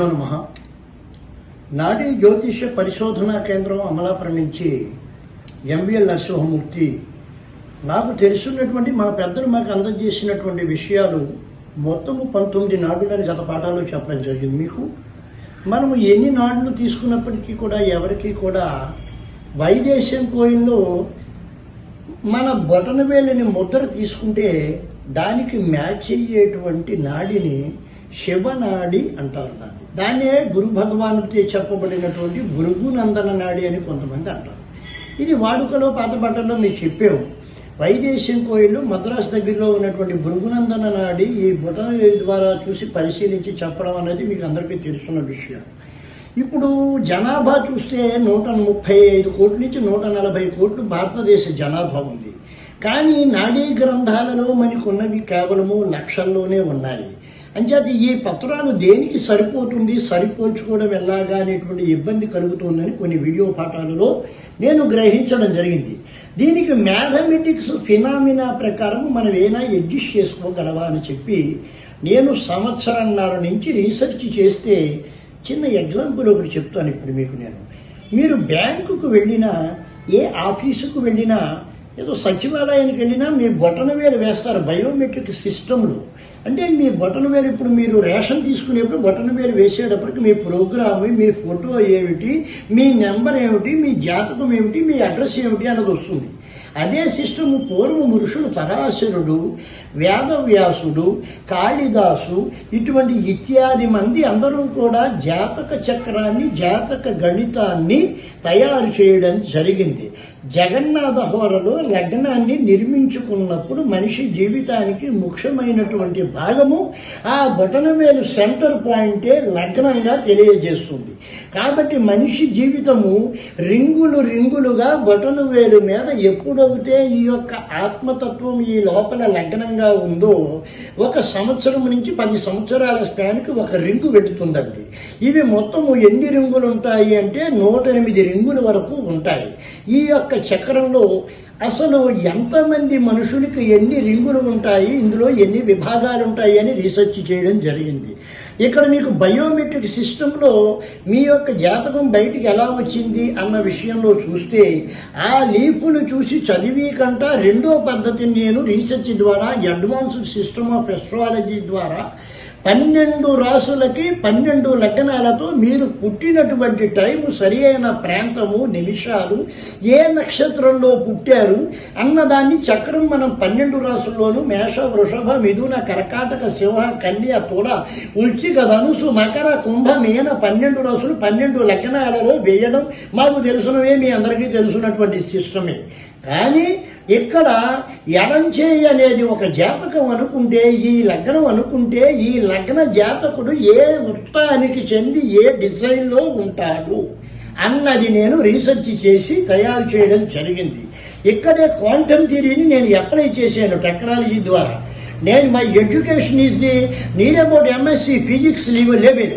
శ్రీ నమ. నాడీ జ్యోతిష పరిశోధనా కేంద్రం అమలాపురం నుంచి ఎంవిఎల్ నరసింహమూర్తి. నాకు తెలుసున్నటువంటి మా పెద్దలు మాకు అందజేసినటువంటి విషయాలు మొత్తము పంతొమ్మిది నాడులని గత పాఠాల్లో చెప్పడం జరిగింది మీకు. మనము ఎన్ని నాడులు తీసుకున్నప్పటికీ కూడా ఎవరికి కూడా వైదేశం కోయిల్లో మన బొటనవేలిని ముద్ర తీసుకుంటే దానికి మ్యాచ్ అయ్యేటువంటి నాడిని శివనాడి అంటారు దాన్ని. దాన్నే గురు భగవానుడితో చెప్పబడినటువంటి భృగునందన నాడి అని కొంతమంది అంటారు. ఇది వాడుకలో పాత పాటల్లో మీకు చెప్పాము వైదేశం కోయిలు మద్రాసు దగ్గరలో ఉన్నటువంటి భృగునందన నాడి ఈ బొటనవేలి ద్వారా చూసి పరిశీలించి చెప్పడం అనేది మీకు అందరికీ తెలుసున్న విషయం. ఇప్పుడు జనాభా చూస్తే నూట ముప్పై ఐదు కోట్ల నుంచి నూట నలభై కోట్లు భారతదేశ జనాభా ఉంది. కానీ నాడీ గ్రంథాలలో మనకున్నవి కేవలము లక్షల్లోనే ఉన్నాయి. అంచేత ఈ పత్రాలు దేనికి సరిపోతుంది సరిపోల్చుకోవడం ఎలాగా అనేటువంటి ఇబ్బంది కలుగుతుందని కొన్ని వీడియో పాఠాలలో నేను గ్రహించడం జరిగింది. దీనికి మ్యాథమెటిక్స్ ఫినామినా ప్రకారం మనం ఏమైనా అడ్జస్ట్ చేసుకోగలవా అని చెప్పి నేను సంవత్సరంన్నర నుంచి రీసెర్చ్ చేస్తే చిన్న ఎగ్జాంపుల్ ఒకటి చెప్తాను ఇప్పుడు మీకు నేను. మీరు బ్యాంకుకు వెళ్ళినా ఏ ఆఫీసుకు వెళ్ళినా ఏదో సచివాలయానికి వెళ్ళినా మీ బొటన వేలు వేస్తారు. బయోమెట్రిక్ సిస్టంలో. అంటే మీ బొటన వేలు ఇప్పుడు మీరు రేషన్ తీసుకునేప్పుడు బొటన వేలు వేసేటప్పటికి మీ ప్రోగ్రామ్ మీ ఫోటో ఏమిటి మీ నెంబర్ ఏమిటి మీ జాతకం ఏమిటి మీ అడ్రస్ ఏమిటి అన్నది వస్తుంది. అదే సిస్టము పూర్వ ఋషులు పరాశరుడు వేదవ్యాసుడు కాళిదాసు ఇటువంటి ఇత్యాది మంది అందరూ కూడా జాతక చక్రాన్ని జాతక గణితాన్ని తయారు చేయడం జరిగింది. జగన్నాథ హోరలో లగ్నాన్ని నిర్మించుకున్నప్పుడు మనిషి జీవితానికి ముఖ్యమైనటువంటి భాగము ఆ బొటనవేలు సెంటర్ పాయింటే లగ్నంగా తెలియజేస్తుంది. కాబట్టి మనిషి జీవితము రింగులు రింగులుగా బొటనవేలు మీద ఎప్పుడైతే ఈ యొక్క ఆత్మతత్వం ఈ లోపల లగ్నంగా ఉందో ఒక సంవత్సరం నుంచి పది సంవత్సరాల స్పాన్కి ఒక రింగు వెళుతుందండి. ఇవి మొత్తము ఎన్ని రింగులు ఉంటాయి అంటే నూట ఎనిమిది రింగుల వరకు ఉంటాయి. ఈ యొక్క చక్రంలో అసలు ఎంతమంది మనుషులకి ఎన్ని రింగులు ఉంటాయి ఇందులో ఎన్ని విభాగాలు ఉంటాయి అని రీసెర్చ్ చేయడం జరిగింది. ఇక్కడ మీకు బయోమెట్రిక్ సిస్టంలో మీ యొక్క జాతకం బయటికి ఎలా వచ్చింది అన్న విషయంలో చూస్తే ఆ లీఫ్ను చూసి చదివి కంట రెండో పద్ధతిని నేను రీసెర్చ్ ద్వారా అడ్వాన్స్డ్ సిస్టమ్ ఆఫ్ ఎస్ట్రాలజీ ద్వారా పన్నెండు రాసులకి పన్నెండు లగ్నాలతో మీరు పుట్టినటువంటి టైం సరి అయిన ప్రాంతము నిమిషాలు ఏ నక్షత్రంలో పుట్టారు అన్నదాన్ని చక్రం మనం పన్నెండు రాసుల్లోనూ మేష వృషభ మిథున కర్కాటక సింహ కన్య తుల ఉల్చిక ధనుసు మకర కుంభ మీన పన్నెండు రాసులు పన్నెండు లగ్నాలలో వేయడం మాకు తెలుసునవే మీ అందరికీ తెలుసున్నటువంటి సిస్టమే. కానీ ఇక్కడ ఎడంచేయి అనేది ఒక జాతకం అనుకుంటే ఈ లగ్నం అనుకుంటే ఈ లగ్న జాతకుడు ఏ వృత్తానికి చెంది ఏ డిజైన్లో ఉంటాడు అన్నది నేను రీసెర్చ్ చేసి తయారు చేయడం జరిగింది. ఇక్కడే క్వాంటమ్ థిరీని నేను అప్లై చేశాను టెక్నాలజీ ద్వారా. నేను my education is the need about MSc physics level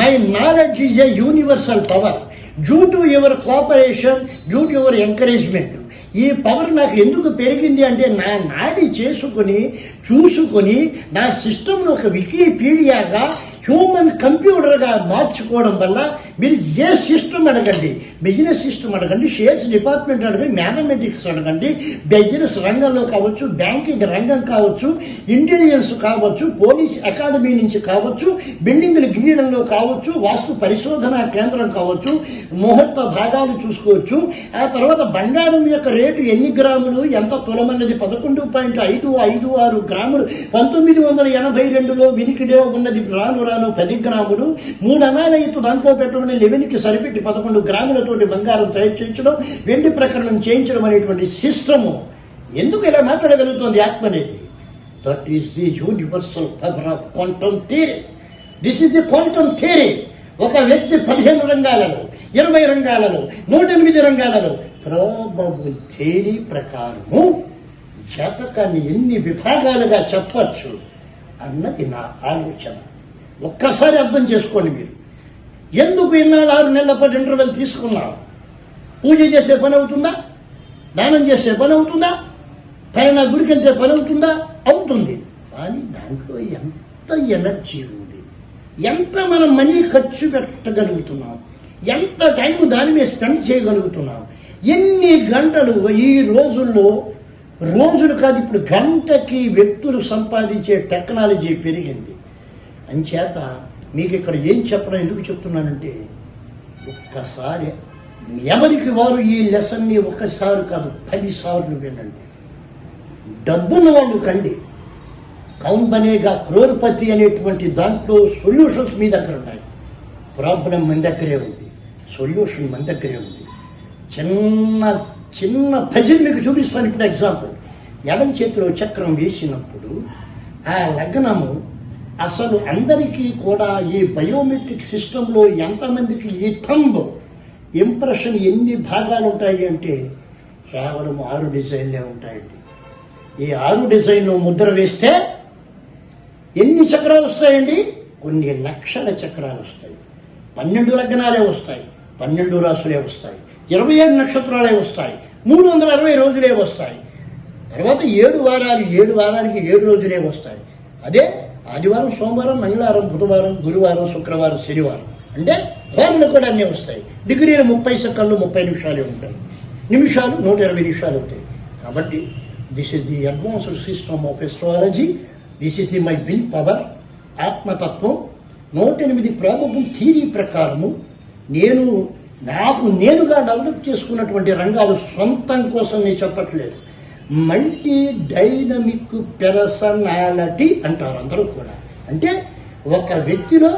my knowledge is a universal power. Due to your cooperation due to your encouragement. ఈ పవర్ నాకు ఎందుకు పెరిగింది అంటే నా నాడి చేసుకొని చూసుకొని నా సిస్టమ్ను ఒక వికీపీడియాగా హ్యూమన్ కంప్యూటర్గా మార్చుకోవడం వల్ల మీరు ఏ సిస్టమ్ అడగండి. బిజినెస్ సిస్టమ్ అడగండి షేర్స్ డిపార్ట్మెంట్ అడగండి మ్యాథమెటిక్స్ అడగండి బిజినెస్ రంగంలో కావచ్చు బ్యాంకింగ్ రంగం కావచ్చు ఇంటెలిజెన్స్ కావచ్చు పోలీస్ అకాడమీ నుంచి కావచ్చు బిల్డింగ్లు గీయడంలో కావచ్చు వాస్తు పరిశోధన కేంద్రం కావచ్చు ముహూర్త భాగాలు చూసుకోవచ్చు. ఆ తర్వాత బంగారం యొక్క రేటు ఎన్ని గ్రాములు ఎంత తులమన్నది పదకొండు పాయింట్ ఐదు ఐదు ఆరు గ్రాములు పంతొమ్మిది వందల ఎనభై రెండులో వినికిడే ఉన్నది రాను తులాలు పది గ్రాములు మూడు అనాల ఎత్తు దాంట్లో పెట్టమని లెవెన్కి సరిపెట్టి పదకొండు గ్రాములతోటి బంగారం తయారు చేయించడం వెండి ప్రకరణం చేయించడం అనేటువంటి సిస్టము ఎందుకు ఇలా మాట్లాడగలుగుతుంది ఆత్మ అనేది that is the universal power of quantum theory this is the quantum theory ఒక వ్యక్తి పదిహేను రంగాలలో ఇరవై రంగాలలో నూట ఎనిమిది రంగాలలో ప్రాబబుల్ థియరీ ప్రకారము జాతకాన్ని ఎన్ని విభాగాలుగా చెప్పచ్చు అన్నది నా ఆలోచన. ఒక్కసారి అర్థం చేసుకోండి మీరు. ఎందుకు ఇన్నాళ్ళు ఆరు నెలల పాటు ఇంటర్వెల్ తీసుకున్నాం పూజ చేసే పని అవుతుందా? దానం చేసే పని అవుతుందా? పైన గుడికెళ్తే పని అవుతుందా? అవుతుంది. కానీ దాంట్లో ఎంత ఎనర్జీ ఉంది? ఎంత మనం మనీ ఖర్చు పెట్టగలుగుతున్నాం? ఎంత టైం దాని మీద స్పెండ్ చేయగలుగుతున్నాం? ఎన్ని గంటలు ఈ రోజుల్లో రోజులు కాదు ఇప్పుడు గంటకి వ్యక్తులు సంపాదించే టెక్నాలజీ పెరిగింది. అంచేత మీకు ఇక్కడ ఏం చెప్పడం ఎందుకు చెప్తున్నానంటే ఒక్కసారి ఎవరికి వారు ఈ లెసన్ని ఒక్కసారి కాదు పదిసార్లు వినండి. డబ్బున్న వాళ్ళు కండి. కౌన్ బనేగా క్రోర్పతి అనేటువంటి దాంట్లో సొల్యూషన్స్ మీ దగ్గర ఉన్నాయి. ప్రాబ్లం మన దగ్గరే ఉంది. సొల్యూషన్ మన దగ్గరే ఉంది. చిన్న చిన్న ప్రజలు మీకు చూపిస్తాను ఇప్పుడు ఎగ్జాంపుల్. ఎడం చేతిలో చక్రం వేసినప్పుడు ఆ లగ్నము అసలు అందరికీ కూడా ఈ బయోమెట్రిక్ సిస్టంలో ఎంతమందికి ఈ థంబ్ ఇంప్రెషన్ ఎన్ని భాగాలు ఉంటాయి అంటే కేవలం ఆరు డిజైన్లే ఉంటాయండి. ఈ ఆరు డిజైన్లు ముద్ర వేస్తే ఎన్ని చక్రాలు వస్తాయండి? కొన్ని లక్షల చక్రాలు వస్తాయి. పన్నెండు లగ్నాలే వస్తాయి పన్నెండు రాసులే వస్తాయి ఇరవై ఏడు నక్షత్రాలే వస్తాయి మూడు వందల అరవై రోజులే వస్తాయి. తర్వాత ఏడు వారాలు ఏడు వారానికి ఏడు రోజులే వస్తాయి. అదే ఆదివారం సోమవారం మంగళవారం బుధవారం గురువారం శుక్రవారం శనివారం. అంటే హోమ్లు కూడా అన్నీ వస్తాయి. డిగ్రీలు ముప్పై సెకండ్లు ముప్పై నిమిషాలే ఉంటాయి. నిమిషాలు నూట ఇరవై నిమిషాలు అవుతాయి కాబట్టి this is the advanced system of astrology this is the my will power ఆత్మతత్వం. నూట ఎనిమిది ప్రాబబుల్ థీరీ ప్రకారము నేను నాకు నేనుగా డెవలప్ చేసుకున్నటువంటి రంగాలు సొంతం కోసం నేను చెప్పట్లేదు. మల్టీ డైనమిక్ పెర్సనాలిటీ అంటారు అందరూ కూడా. అంటే ఒక వ్యక్తిలో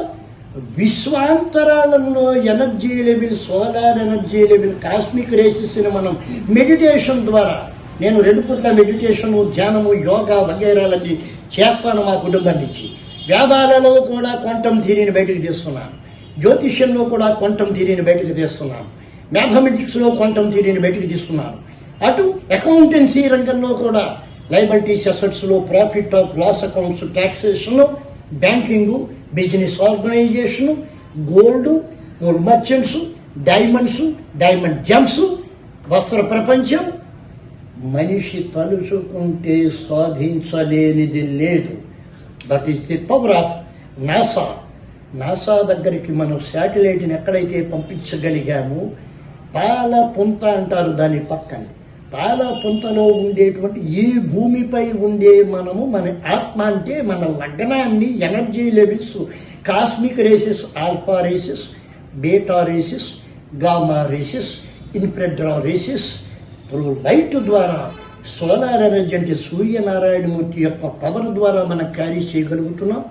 విశ్వాంతరాలలో energy level solar energy level cosmic రేసెస్ని మనం మెడిటేషన్ ద్వారా నేను రెండు పూట్ల మెడిటేషను ధ్యానము యోగా వగైరాలన్నీ చేస్తాను మా కుటుంబం నుంచి. వేదాలలో కూడా క్వాంటమ్ థీరీని బయటకు తీస్తున్నాను. జ్యోతిష్యంలో కూడా క్వాంటమ్ థీరీని బయటకు తీస్తున్నాను. మ్యాథమెటిక్స్లో క్వాంటమ్ థీరీని బయటకు తీస్తున్నాను. అటు అకౌంటెన్సీ రంగంలో కూడా లైబిలిటీస్ అసెట్స్లో profit of loss accounts taxation banking business organization gold gold merchants diamonds diamond gems వస్త్ర ప్రపంచం. మనిషి తలుచుకుంటే సాధించలేనిది లేదు. That is the power of NASA NASA దగ్గరికి మనం శాటిలైట్ని ఎక్కడైతే పంపించగలిగామో పాల పొంత అంటారు దాని పక్కనే. పాల పుంతలో ఉండేటువంటి ఈ భూమిపై ఉండే మనము మన ఆత్మ అంటే మన లగ్నాన్ని energy levels cosmic rays alpha rays beta rays gamma rays infrared rays light ద్వారా సోలార్ ఎనర్జీ అంటే సూర్యనారాయణమూర్తి యొక్క పవర్ ద్వారా మనం క్యారీ చేయగలుగుతున్నాం.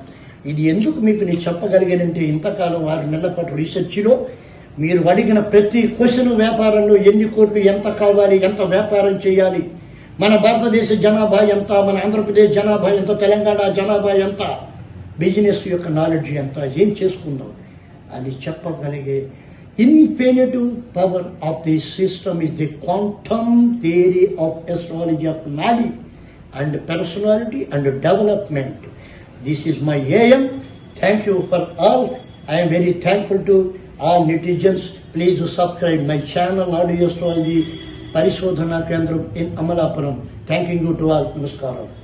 ఇది ఎందుకు మీకు నేను చెప్పగలిగానంటే ఇంతకాలం ఆరు నెలల పాటు రీసెర్చ్లో మీరు అడిగిన ప్రతి క్వశ్చన్ వ్యాపారంలో ఎన్ని కోట్లు ఎంత కావాలి ఎంత వ్యాపారం చేయాలి? మన భారతదేశ జనాభా ఎంత? మన ఆంధ్రప్రదేశ్ జనాభా ఎంత? తెలంగాణ జనాభా ఎంత? బిజినెస్ యొక్క నాలెడ్జ్ ఎంత? ఏం చేసుకుందాం? అని చెప్పగలిగే infinitive power of the system is the quantum theory of astrology of nadi and personality and development. This is my AM. Thank you for all. I'm very thankful to all netizens please subscribe my channel audio astrology పరిశోధనా కేంద్రం in Amalapuram thank you to all నమస్కారం